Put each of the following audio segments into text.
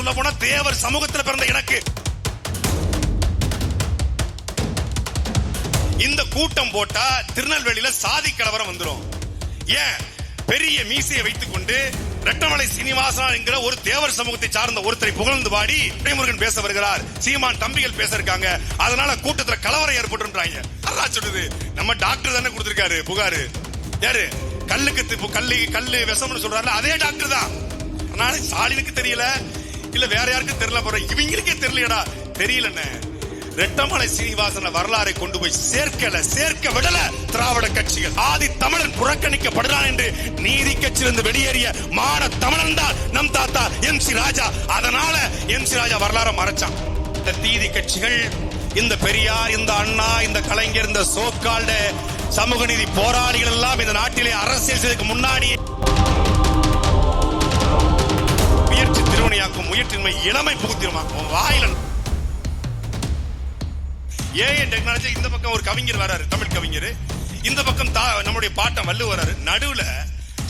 சொல்ல போனா தேவர் சமூகத்தில் பிறந்த எனக்கு. இந்த கூட்டம் போட்டா திருநெல்வேலியில சாதி கலவரம் வந்துடும் ஏன்? பெரிய மீசையை வைத்துக் கொண்டு ரெட்டமலை சீனிவாசன் என்கிற ஒரு தேவர் சமூகத்தை சார்ந்த ஒருத்தரை புகழ்ந்து பாடி துரைமுருகன் பேச வருகிறார். சீமான் தம்பிகள் பேச இருக்காங்க. அதனால கூட்டத்துல கலவரம் ஏற்பட்டுன்றாங்க. அதான் சொல்லுது நம்ம டாக்டர் தானே கொடுத்திருக்காரு புகாரு. யாரு? கல்லுக்கு கல்லு கல்லு விஷம்னு சொல்றாரு அதே டாக்டர் தான். அதனால ஸ்டாலினுக்கு தெரியல இல்ல வேற யாருக்கும் தெரியல போற இவங்களுக்கே தெரியலடா தெரியலன்னு ரெட்டமலை சீனிவாசன வரலாறை கொண்டு போய் சேர்க்கல சேர்க்க விடல திராவிட கட்சிகள். ஆதி தமிழன் புறக்கணிக்கப்படுறான் என்று நீதி கட்சியிலிருந்து வெளியேறிய மான தமிழன் தான் நம் தாத்தா எம் சி ராஜா. அதனால எம் சி ராஜா வரலாறை மறைச்சான். இந்த தீதி கட்சிகள் இந்த பெரியார் இந்த அண்ணா இந்த கலைஞர் இந்த சோக்கால்ட சமூக நீதி போராளிகள் எல்லாம் இந்த நாட்டிலே அரசியல் செய்வதற்கு முன்னாடி முயற்சி முயற்சியின்மை இளமை புகுத்திரமாக்கும் வாயில டெக்னாலஜி இந்த பக்கம் ஒரு கவிஞர் வராரு தமிழ் கவிஞர். இந்த பக்கம் நம்முடைய பாட்டம் வல்லு வராரு. நடுவுல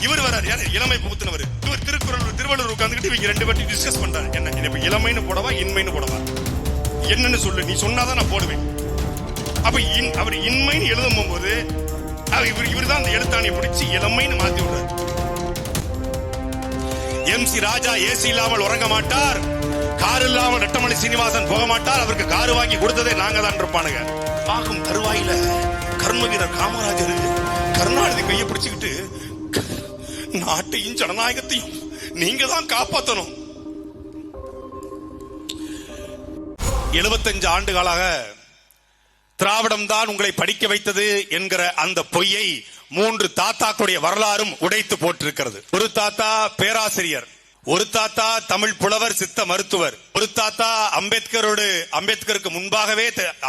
இவர் வராரு யார்? இளமை புகுத்தினவர். இவர் திருக்குறள் திருவள்ளுவர் உட்கார்ந்துகிட்டு இவங்க ரெண்டு பேர்த்தையும் டிஸ்கஸ் பண்றாரு. என்ன? இப்ப இளமைன்னு போடவா இன்மைன்னு போடவா? என்னன்னு சொல்லு நீ சொன்னாதான் நான் போடுவேன். அப்ப இன்- அவர் இன்மைன்னு எழுதும் போது அவர் இவர் இவர் தான் அந்த எழுத்தாணியை பிடிச்சி இளமைன்னு மாத்தி விடுறாரு. எம் சி ராஜா ஏசி இல்லாமல் உறங்க மாட்டார். கார் இல்லாமல் ரெட்டமலை சீனிவாசன் போக மாட்டார். அவருக்கு கார் வாங்கி கொடுத்ததே நாங்க தான் இருப்பானுங்க. ஆகும் தருவாயில கர்ம வீரர் காமராஜர் கருணாநிதி கையை பிடிச்சுக்கிட்டு நாட்டையும் ஜனநாயகத்தையும் நீங்க தான் காப்பாத்தணும். எழுபத்தஞ்சு ஆண்டுகளாக திராவிடம் தான் உங்களை படிக்க வைத்தது என்கிற அந்த பொய்யை மூன்று தாத்தாக்களுடைய வரலாறும் உடைத்து போட்டிருக்கிறது ஒரு தாத்தா பேராசிரியர் ஒரு தாத்தா தமிழ் புலவர் சித்த மருத்துவர் ஒரு தாத்தா அம்பேத்கரோடு அம்பேத்கருக்கு முன்பாகவே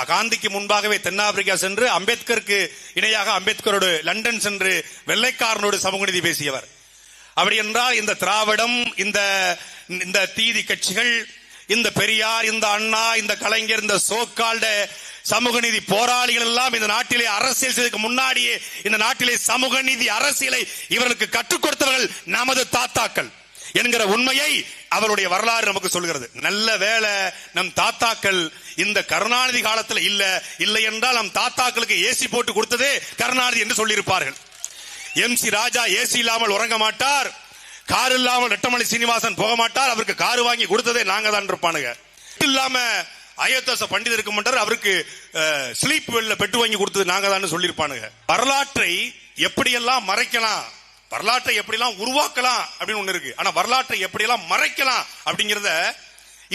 காந்திக்கு முன்பாகவே தென்னாப்பிரிக்கா சென்று அம்பேத்கருக்கு இணையாக அம்பேத்கரோடு லண்டன் சென்று வெள்ளைக்காரனோடு சமூக நீதி பேசியவர். அப்படி என்றால் இந்த திராவிடம் இந்த இந்த தீதி கட்சிகள் இந்த பெரியார் இந்த அண்ணா இந்த கலைஞர் இந்த சோக்கால்ட சமூக நீதி போராளிகள் எல்லாம் இந்த நாட்டிலே அரசியல் செய்ததுக்கு முன்னாடியே இந்த நாட்டிலே சமூக நீதி அரசியலை இவர்களுக்கு கற்றுக் கொடுத்தவர்கள் நமது தாத்தாக்கள் என்கிற உண்மையை அவருடைய வரலாறு நமக்கு சொல்கிறது. நல்ல வேளை நம் தாத்தாக்கள் இந்த கருணாநிதி காலத்தில் இல்ல இல்லை என்றால் நம் தாத்தாக்களுக்கு ஏசி போட்டு கொடுத்ததே கருணாநிதி என்று சொல்லியிருப்பார்கள். எம் சி ராஜா ஏசி இல்லாமல் உறங்க மாட்டார் கார் இல்லாமல் ரெட்டமலை சீனிவாசன் போக மாட்டார் அவருக்கு கார் வாங்கி கொடுத்ததே நாங்க தான் இருப்பானுங்க. இல்லாம அயோத்தாச பண்டிதர் இருக்க மாட்டார் அவருக்கு ஸ்லீப் வெல்ல பெட்டு வாங்கி கொடுத்தது நாங்க தான் சொல்லியிருப்பானுங்க. வரலாற்றை எப்படியெல்லாம் மறைக்கலாம் வரலாற்றை எப்படிலாம் உருவாக்கலாம் அப்படின்னு ஒண்ணு இருக்கு. ஆனா வரலாற்றை எப்படியெல்லாம் மறைக்கலாம் அப்படிங்கிறத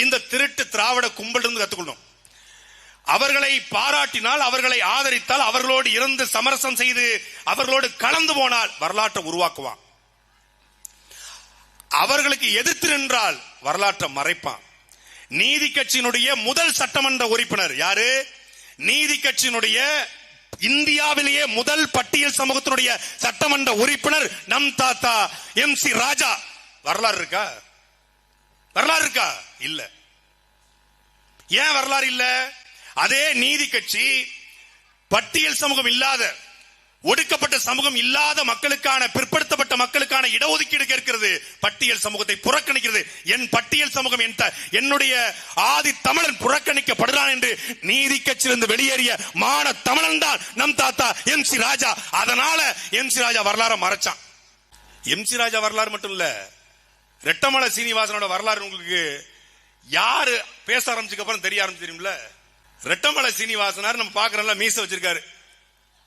இந்த திருட்டு திராவிட கும்பல் இருந்து கத்துக்கணும் அவர்களை பாராட்டினால் அவர்களை ஆதரித்தால் அவர்களோடு இருந்து சமரசம் செய்து அவர்களோடு கலந்து போனால் வரலாற்றை உருவாக்குவான். அவர்களுக்கு எதிர்த்து நின்றால் வரலாற்றை மறைப்பான். நீதி கட்சியினுடைய முதல் சட்டமன்ற உறுப்பினர் யாரு? நீதி கட்சியினுடைய இந்தியாவிலேயே முதல் பட்டியல் சமூகத்தினுடைய சட்டமன்ற உறுப்பினர் நம் தாத்தா எம் சி ராஜா. வரலாறு இருக்கா? வரலாறு இருக்கா? இல்ல. ஏன் வரலாறு இல்ல? அதே நீதி கட்சி பட்டியல் சமூகம் இல்லாத ஒடுக்கப்பட்ட சமூகம் இல்லாத மக்களுக்கான பிற்படுத்தப்பட்ட மக்களுக்கான இடஒதுக்கீடு கேட்கிறது. பட்டியல் சமூகத்தை புறக்கணிக்கிறது. என் பட்டியல் சமூகம் என் என்னுடைய ஆதி தமிழன் புறக்கணிக்கப்படுறான் என்று நீதி கட்சியிலிருந்து வெளியேறிய மான தமிழன் தான் நம் தாத்தா எம் சி ராஜா. அதனால எம் சி ராஜா வரலாறு மறைச்சான். எம் சி ராஜா வரலாறு மட்டும் இல்ல ரெட்டமலை சீனிவாசனோட வரலாறு உங்களுக்கு யாரு பேச ஆரம்பிச்சுக்கு அப்புறம் தெரிய ஆரம்பிச்சு தெரியுமில்ல ரெட்டமலை சீனிவாசனார் நம்ம பாக்குறோம்ல மீச வச்சிருக்காரு.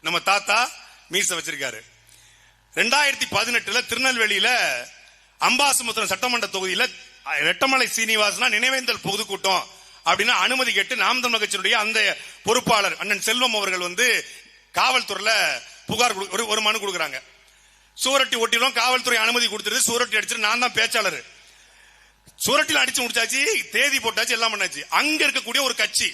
நம்ம தாத்தா மீச வச்சிருக்காரு. ரெண்டாயிரத்தி பதினெட்டுல திருநெல்வேலியில அம்பாசமுத்திரம் சட்டமன்ற தொகுதியில ரெட்டமலை சீனிவாசனா நினைவேந்தல் பொதுக்கூட்டம் அப்படின்னு அனுமதி கேட்டு நாம் தமிழர் கட்சியினுடைய அந்த பொறுப்பாளர் அண்ணன் செல்வம் அவர்கள் வந்து காவல்துறையில புகார் கொடு- ஒரு ஒரு மனு கொடுக்குறாங்க. சூரட்டி ஒட்டிலும் காவல்துறை அனுமதி கொடுத்துருது சூரட்டி அடிச்சிட்டு நான் தான் பேச்சாளர். சூரட்டில அடிச்சு முடிச்சாச்சு தேதி போட்டாச்சு எல்லாம் பண்ணாச்சு. அங்க இருக்கக்கூடிய ஒரு கட்சி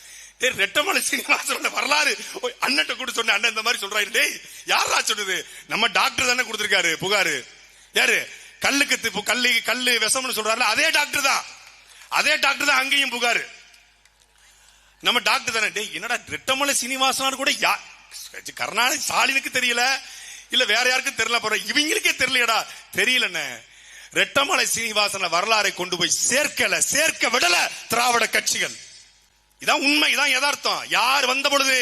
டேய் ரெட்டமலை சீனிவாசனோட வரலாறு. ஓய், அண்ணன்ட்ட கூட சொன்ன அண்ணன் இந்த மாதிரி சொல்றாரு. டேய் யாரா சொன்னது? நம்ம டாக்டர் தானே கொடுத்திருக்காரு புகாரு. யாரு? கல்லுக்கு தி- கல்லு கல்லு விஷம்னு சொல்றாருல அதே டாக்டர் தான். அதே டாக்டர் தான் அங்கேயும் புகாரு. நம்ம டாக்டர் தானே. டேய் என்னடா ரெட்டமலை சீனிவாசனார் கூட யா கருணாநிதி ஸ்டாலினுக்கு தெரியல. இல்ல வேற யாருக்கும் தெரியல போற இவங்களுக்கே தெரியலடா. தெரியலண்ணே. ரெட்டமலை சீனிவாசன வரலாறை கொண்டு போய் சேர்க்கல சேர்க்க விடல திராவிட கட்சிகள். இதான் உண்மை இதான் யதார்த்தம். யார் வந்த பொழுது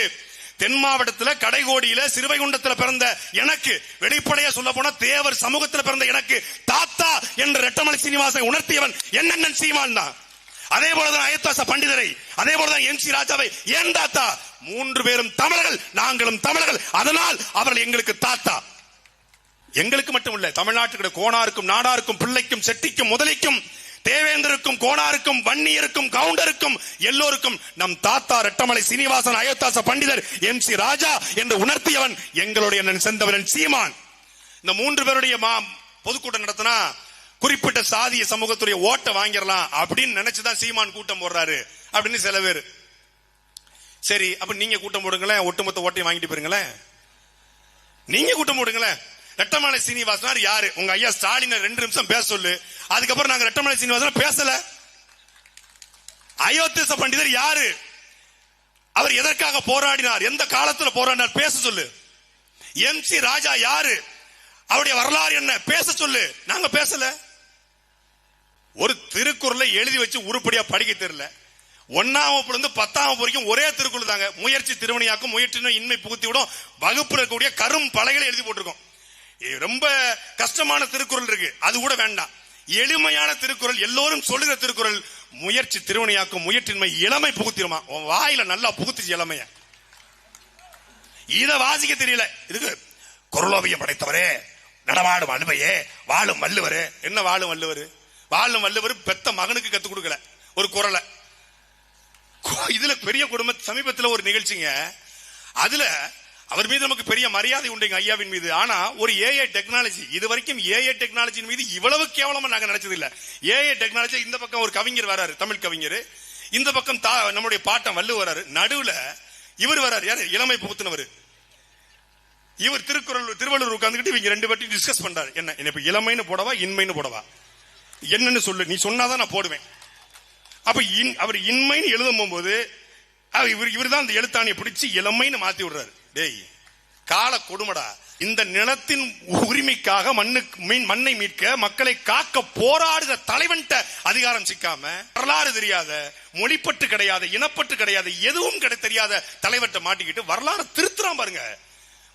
தென் மாவட்டத்துல கடைகோடியில சிறுவைகுண்டத்துல பிறந்த எனக்கு வெளிப்படையா சொல்ல போனா தேவர் சமூகத்துல பிறந்த எனக்கு தாத்தா என்ற ரெட்டமலை சீனிவாசனை உணர்த்தியவன் என்னென்ன சீமான் தான். அதே போலதான் அயத்தாச பண்டிதரை அதே போலதான் எம் சி ராஜாவை ஏன் தாத்தா? மூன்று பேரும் தமிழர்கள் நாங்களும் தமிழர்கள். அதனால் அவர்கள் எங்களுக்கு தாத்தா. எங்களுக்கு மட்டும் இல்ல தமிழ்நாட்டுக்கு கோணாருக்கும் நாடாருக்கும் பிள்ளைக்கும் செட்டிக்கும் முதலிக்கும் தேவேந்தருக்கும் கோணாருக்கும் வன்னியருக்கும் கவுண்டருக்கும் எல்லோருக்கும் நம் தாத்தா ரெட்டமலை சீனிவாசன் அயோத்தாச பண்டிதர் எம் சி ராஜா என்று உணர்த்தியவன் எங்களுடைய அண்ணன் செந்தவரன் சீமான். இந்த மூன்று பேருடைய மா பொதுக்கூட்டம் நடத்தினா குறிப்பிட்ட சாதிய சமூகத்துடைய ஓட்டை வாங்கிடலாம் அப்படின்னு நினைச்சுதான் சீமான் கூட்டம் போடுறாரு அப்படின்னு சில பேர். சரி அப்ப நீங்க கூட்டம் போடுங்களேன் ஒட்டுமொத்த ஓட்டையும் வாங்கிட்டு போயிருங்களேன். நீங்க கூட்டம் போடுங்களேன். ரெட்டமலை சீனிவாசனார் யாரு? உங்க ஐயா ஸ்டாலின் ரெண்டு நிமிஷம் பேச சொல்லு. அதுக்கப்புறம் நாங்க ரெட்டமலை சீனிவாசன் பேசல. அயோத்திச பண்டிதர் யாரு? அவர் எதற்காக போராடினார்? எந்த காலத்துல போராடினார்? பேச சொல்லு. எம் சி ராஜா யாரு? அவருடைய வரலாறு என்ன? பேச சொல்லு. நாங்க பேசல. ஒரு திருக்குறளை எழுதி வச்சு உருப்படியா படிக்க தெரியல. ஒன்னாம் வகுப்புல இருந்து பத்தாம் வகுப்பு வரைக்கும் ஒரே திருக்குறள் தாங்க. முயற்சி திருமணியாக்கும் முயற்சினும் இன்மை புகுத்தி விடும் வகுப்புல இருக்கக்கூடிய கரும் பலகைகளை எழுதி போட்டிருக்கோம். ரொம்ப கஷ்டமான திருக்குறள் இருக்கு. அது கூட வேண்டாம். எளிமையான திருக்குறள் எல்லோரும் சொல்லுகிற திருக்குறள் முயற்சி திருவணியாக்கும் முயற்சின்மை இளமை புகுத்திருமா உன் வாயில நல்லா புகுத்துச்சு இளமைய. இத வாசிக்க தெரியல. இதுக்கு குரலோவியம் படைத்தவரே நடமாடும் அழுவையே வாழும் வள்ளுவரே. என்ன வாழும் வள்ளுவர்? வாழும் வள்ளுவர் பெத்த மகனுக்கு கத்து கொடுக்கல. ஒரு குரலை. இதுல பெரிய குடும்ப சமீபத்துல ஒரு நிகழ்ச்சிங்க. அதுல அவர் மீது நமக்கு பெரிய மரியாதை உண்டுங்க ஐயாவின் மீது. ஆனா ஒரு ஏஐ டெக்னாலஜி இது வரைக்கும் ஏஐ டெக்னாலஜியின் மீது இவ்வளவு கேவலமா நாங்க நினைச்சது இல்ல ஏஐ டெக்னாலஜி இந்த பக்கம் ஒரு கவிஞர் வராரு தமிழ் கவிஞர். இந்த பக்கம் தா- நம்முடைய பாட்டம் வல்லு வராரு. நடுவுல இவர் வராரு. யாரு? இளமை புகுத்தினவர். இவர் திருக்குறள் திருவள்ளுவர் உட்காந்துக்கிட்டு இவங்க ரெண்டு பேர்ட்டையும் டிஸ்கஸ் பண்றாரு. என்ன? இப்ப இளமைன்னு போடவா இன்மைன்னு போடவா? என்னன்னு சொல்லு. நீ சொன்னாதான் நான் போடுவேன். அப்ப இன் அவர் இன்மைன்னு எழுதும் போது அவர் இவர் இவர் தான் அந்த எழுத்தாணியை பிடிச்சி இளமைன்னு மாத்தி விடுறாரு. டேய் கால கொடுமடா. இந்த நிலத்தின் உரிமைக்காக மண்ணுக்கு மீன் மண்ணை மீட்க மக்களை காக்க போராடுகிற தலைவன்ட்ட அதிகாரம் சிக்காம வரலாறு தெரியாத மொழிப்பட்டு கிடையாது இனப்பட்டு கிடையாது எதுவும் கிடை தெரியாத தலைவர்கிட்ட மாட்டிக்கிட்டு வரலாறு திருத்துறான் பாருங்க.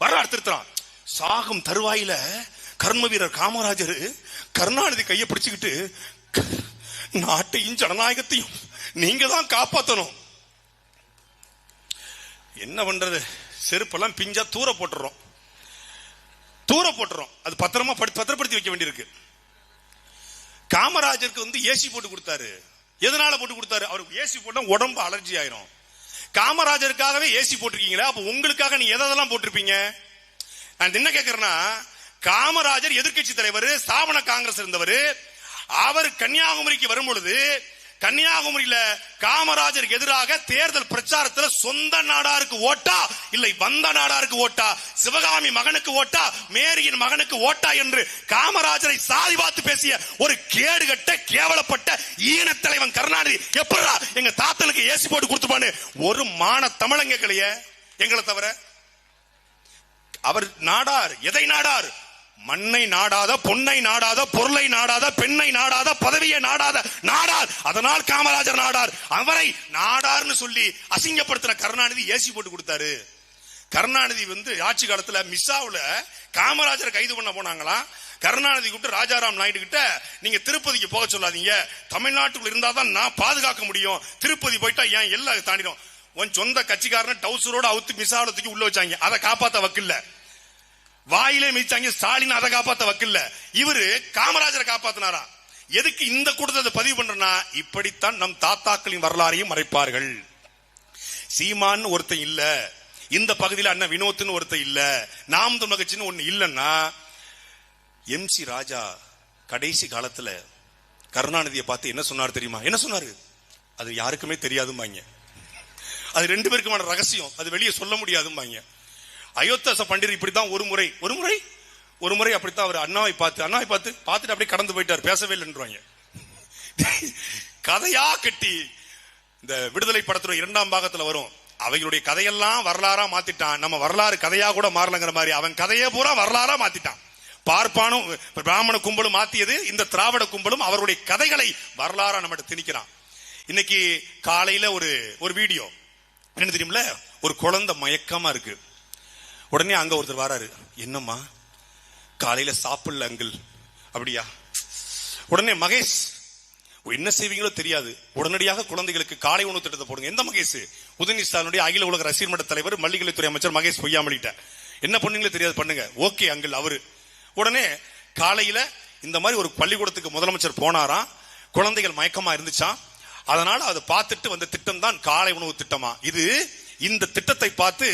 வரலாறு திருத்துறான். சாகும் தருவாயில கர்ம வீரர் காமராஜர் கருணாநிதி கையை பிடிச்சுக்கிட்டு நாட்டையும் ஜனநாயகத்தையும் நீங்க தான் காப்பாத்தணும். என்ன பண்றது? செருப்பெல்லாம் பிஞ்சா தூர போட்டுறோம். தூர போட்டுறோம். அது பத்திரமா பத்திரப்படுத்தி வைக்க வேண்டியிருக்கு. காமராஜருக்கு வந்து ஏசி போட்டு கொடுத்தாரு. எதனால போட்டு கொடுத்தாரு? அவருக்கு ஏசி போட்டா உடம்பு அலர்ஜி ஆயிரும். காமராஜருக்காகவே ஏசி போட்டிருக்கீங்களா அப்ப உங்களுக்காக நீ எதெல்லாம் போட்டிருப்பீங்க? நான் என்ன கேக்குறேன்னா காமராஜர் எதிர்க்கட்சி தலைவர் ஸ்தாபன காங்கிரஸ் இருந்தவர் அவர் கன்னியாகுமரிக்கு வரும் பொழுது கன்னியாகுமரியில காமராஜருக்கு எதிராக தேர்தல் பிரச்சாரத்துல சொந்த நாடாருக்கு ஓட்டா? இல்லை வந்த நாடாருக்கு ஓட்டா? சிவகாமி மகனுக்கு ஓட்டா? மேரியின் மகனுக்கு ஓட்டா? என்று காமராஜரை சாதி பார்த்து பேசிய ஒரு கேடுகட்ட கேவலப்பட்ட ஈன தலைவன் கருணாநிதி. எப்படா எங்க தாத்தனுக்கு ஏசி போட்டு கொடுத்துப்பான்னு ஒரு மான தமிழங்களையே எங்களை தவிர. அவர் நாடார் எதை நாடார்? மண்ணை நாடாத பொன்னை நாடாத பொருளை நாடாத பெண்ணை நாடாத பதவியை நாடாத நாடார். அதனால் காமராஜர் நாடார். அவரை நாடார்னு சொல்லி அசிங்கப்படுத்தின கருணாநிதி ஏசி போட்டு கொடுத்தாரு. கருணாநிதி வந்து ஆட்சி காலத்துல மிஸ்ஸாவுல காமராஜர் கைது பண்ண போனாங்களாம் கருணாநிதி கூப்பிட்டு ராஜாராம் நாயுடு கிட்ட நீங்க திருப்பதிக்கு போக சொல்லாதீங்க. தமிழ்நாட்டுக்குள்ள இருந்தாதான் நான் பாதுகாக்க முடியும். திருப்பதி போயிட்டா ஏன் எல்லாம் தாண்டிடும்? உன் சொந்த கட்சிக்காரன் டவுசரோட அவுத்து மிஸ் தூக்கி உள்ள வச்சாங்க. அதை காப்பாத்த வக்கில்லை. வாயிலே மிதிச்சாங்க ஸ்டாலின் அதை காப்பாத்த வக்கில்ல. இவரு காமராஜரை காப்பாத்தினாரா? எதுக்கு இந்த கூட்டத்தை பதிவு பண்றனா இப்படித்தான் நம் தாத்தாக்களின் வரலாறையும் மறைப்பார்கள். சீமான் ஒருத்தன் இல்ல. இந்த பகுதியில் அண்ணன் வினோத்னு ஒருத்தன் இல்ல. நாம் மகிழ்ச்சின்னு ஒண்ணு இல்லைன்னா எம் சி ராஜா கடைசி காலத்துல கருணாநிதியை பார்த்து என்ன சொன்னார் தெரியுமா? என்ன சொன்னாரு? அது யாருக்குமே தெரியாதும்பாங்க. அது ரெண்டு பேருக்குமான ரகசியம். அது வெளியே சொல்ல முடியாதும்பாங்க. அயோத்தாச பண்டிதர் இப்படித்தான் ஒரு முறை ஒரு முறை? ஒரு முறை அப்படித்தான் அவர் அண்ணாவை பார்த்து அண்ணாவை பார்த்து பார்த்துட்டு அப்படியே கடந்து போயிட்டார். பேசவே இல்லைன்றாங்க. கதையா கட்டி இந்த விடுதலை படத்துல இரண்டாம் பாகத்துல வரும். அவைகளுடைய கதையெல்லாம் வரலாறா மாத்திட்டான். நம்ம வரலாறு கதையா கூட மாறலங்கிற மாதிரி. அவன் கதையே பூரா வரலாறா மாத்திட்டான். பார்ப்பானும் பிராமண கும்பலும் மாத்தியது இந்த திராவிட கும்பலும் அவருடைய கதைகளை வரலாறா நம்மகிட்ட திணிக்கிறான். இன்னைக்கு காலையில ஒரு ஒரு வீடியோ. என்ன தெரியும்ல ஒரு குழந்தை மயக்கமா இருக்கு. உடனே அங்க ஒருத்தர் வராரு. என்னம்மா? காலையில சாப்பிடல அங்கிள். அப்படியா? உடனே மகேஷ் என்ன செய்வீங்களோ தெரியாது. உடனடியாக குழந்தைகளுக்கு காலை உணவு திட்டத்தை போடுங்க. எந்த மகேஷ்? உதயநிதி ஸ்டாலினுடைய அகில உலக ரசிகர் மன்ற தலைவர் மல்லிகளைத்துறை அமைச்சர் மகேஷ் பொய்யாமலிட்ட என்ன பண்ணுங்களோ தெரியாது பண்ணுங்க. ஓகே அங்கிள் அவரு. உடனே காலையில இந்த மாதிரி ஒரு பள்ளிக்கூடத்துக்கு முதலமைச்சர் போனாராம். குழந்தைகள் மயக்கமா இருந்துச்சான் அதனால அதை பார்த்துட்டு வந்த திட்டம் தான் காலை உணவு திட்டமா? இது இந்த திட்டத்தை பார்த்து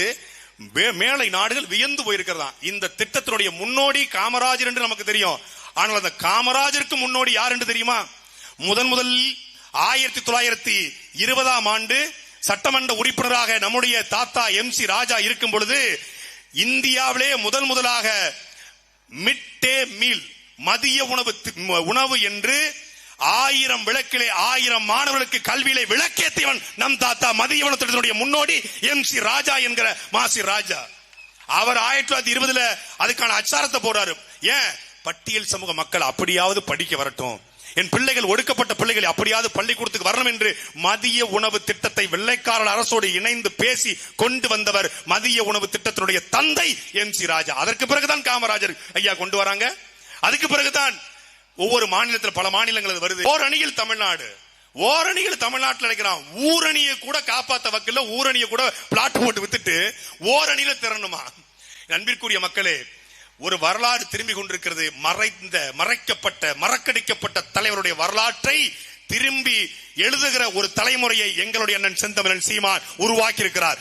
மேலை நாடுகள் வியந்து போயிருக்கிறதா இந்த திட்டத்தினுடைய முன்னோடி காமராஜர் என்று நமக்கு தெரியும். ஆனால் அந்த காமராஜருக்கு முன்னோடி யார் என்று தெரியுமா? முதன் முதல் ஆயிரத்தி தொள்ளாயிரத்தி இருபதாம் ஆண்டு சட்டமன்ற உறுப்பினராக நம்முடைய தாத்தா எம் சி ராஜா இருக்கும் பொழுது இந்தியாவிலே முதன் முதலாக மிட் டே மீல் மதிய உணவு தி- உணவு என்று ஆயிரம் விளக்கிலே ஆயிரம் மாணவர்களுக்கு கல்வியிலே விளக்கேத்தியவன் நம் தாத்தா மதிய உணவு திட்டத்தினுடைய முன்னோடி எம் சி ராஜா என்கிற மாசி ராஜா. அவர் ஆயிரத்தி தொள்ளாயிரத்தி இருபதுல அதுக்கான அச்சாரத்தை போறாரு ஏன்? பட்டியல் சமூக மக்கள் அப்படியாவது படிக்க வரட்டும். என் பிள்ளைகள் ஒடுக்கப்பட்ட பிள்ளைகள் அப்படியாவது பள்ளிக்கூடத்துக்கு வரணும் என்று மதிய உணவு திட்டத்தை வெள்ளைக்காரர் அரசோடு இணைந்து பேசி கொண்டு வந்தவர் மதிய உணவு திட்டத்தினுடைய தந்தை எம் சி ராஜா. அதற்கு பிறகுதான் காமராஜர் ஐயா கொண்டு வராங்க. அதுக்கு பிறகுதான் ஒவ்வொரு மாநிலத்தில் பல மாநிலங்கள் வருது. ஓரணியில் தமிழ்நாடு. ஓரணியில் தமிழ்நாட்டில் நினைக்கிறான் ஊரணியை கூட காப்பாத்த வக்கல ஊரணியை கூட பிளாட் போட்டு வித்துட்டு ஓரணியில திறனுமா நண்பிற்குரிய மக்களே ஒரு வரலாறு திரும்பி கொண்டிருக்கிறது. மறைந்த மறைக்கப்பட்ட மறக்கடிக்கப்பட்ட தலைவருடைய வரலாற்றை திரும்பி எழுதுகிற ஒரு தலைமுறையை எங்களுடைய அண்ணன் செந்தமிழன் சீமான் உருவாக்கி இருக்கிறார்